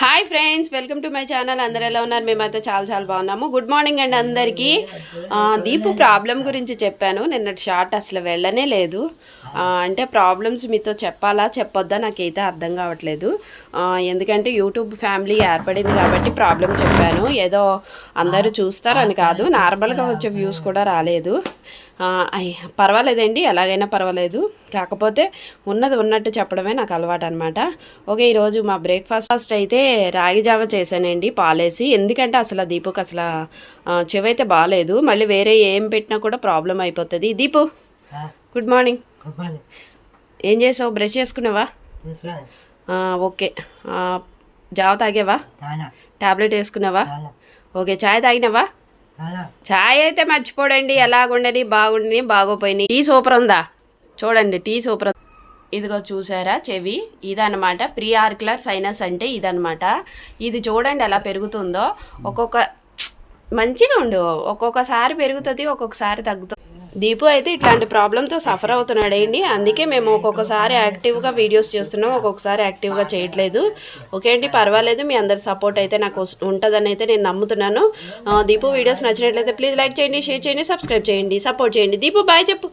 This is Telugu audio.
Hi friends welcome to my channel. అందరు ఎలా ఉన్నారు? మేమైతే చాలా చాలా బాగున్నాము. గుడ్ మార్నింగ్ అండి అందరికీ. దీపు ప్రాబ్లం గురించి చెప్పాను. నిన్నటి షార్ట్ అసలు వెళ్ళనే లేదు. అంటే ప్రాబ్లమ్స్ మీతో చెప్పాలా చెప్పొద్దా? నాకైతే అర్థం కావట్లేదు. ఎందుకంటే యూట్యూబ్ ఫ్యామిలీ ఏర్పడింది కాబట్టి ప్రాబ్లం చెప్పాను. ఏదో అందరూ చూస్తారని కాదు. నార్మల్గా వచ్చే వ్యూస్ కూడా రాలేదు. పర్వాలేదండి ఎలాగైనా పర్వాలేదు. కాకపోతే ఉన్నది ఉన్నట్టు చెప్పడమే నాకు అలవాటు అనమాట ఓకే ఈరోజు మా బ్రేక్ఫాస్ట్ ఫస్ట్ అయితే రాగి జావ చేశానండి పాలేసి. ఎందుకంటే అసలు దీపుకి అసలు చెవైతే బాగాలేదు మళ్ళీ వేరే ఏం పెట్టినా కూడా ప్రాబ్లం అయిపోతుంది. Deepu good morning. ఏం చేసావు? బ్రష్ చేసుకున్నావా? ఆ, ఓకే. జావ తాగావా? తానా టాబ్లెట్ వేసుకున్నావా? ఓకే చాయ్ తాగినావా? ఛాయ్ చాయ్ అయితే మర్చిపోడండి ఎలాగుండని బాగుండని బాగోపోయినాయి టీ సూపర్ ఉందా? చూడండి టీ సూపర్ ఇదిగో చూసారా చెవి? ఇదనమాట ప్రీ ఆర్కులర్ సైనస్ అంటే ఇదనమాట ఇది చూడండి ఎలా పెరుగుతుందో. ఒక్కొక్క మంచిగా ఉండు ఒక్కొక్కసారి పెరుగుతుంది ఒక్కొక్కసారి తగ్గుతుంది. దీపు అయితే ఇట్లాంటి ప్రాబ్లంతో సఫర్ అవుతున్నాడు అవుతున్నాడండి అందుకే మేము ఒక్కొక్కసారి యాక్టివ్గా వీడియోస్ చేస్తున్నాం ఒక్కొక్కసారి యాక్టివ్గా చేయట్లేదు. ఓకే అండి పర్వాలేదు మీ అందరి సపోర్ట్ అయితే నాకు వస్- ఉంటుందని అయితే నేను నమ్ముతున్నాను. దీపు వీడియోస్ నచ్చినట్లయితే ప్లీజ్ లైక్ చేయండి షేర్ చేయండి సబ్స్క్రైబ్ చేయండి సపోర్ట్ చేయండి. దీపు బాయ్ చెప్పు.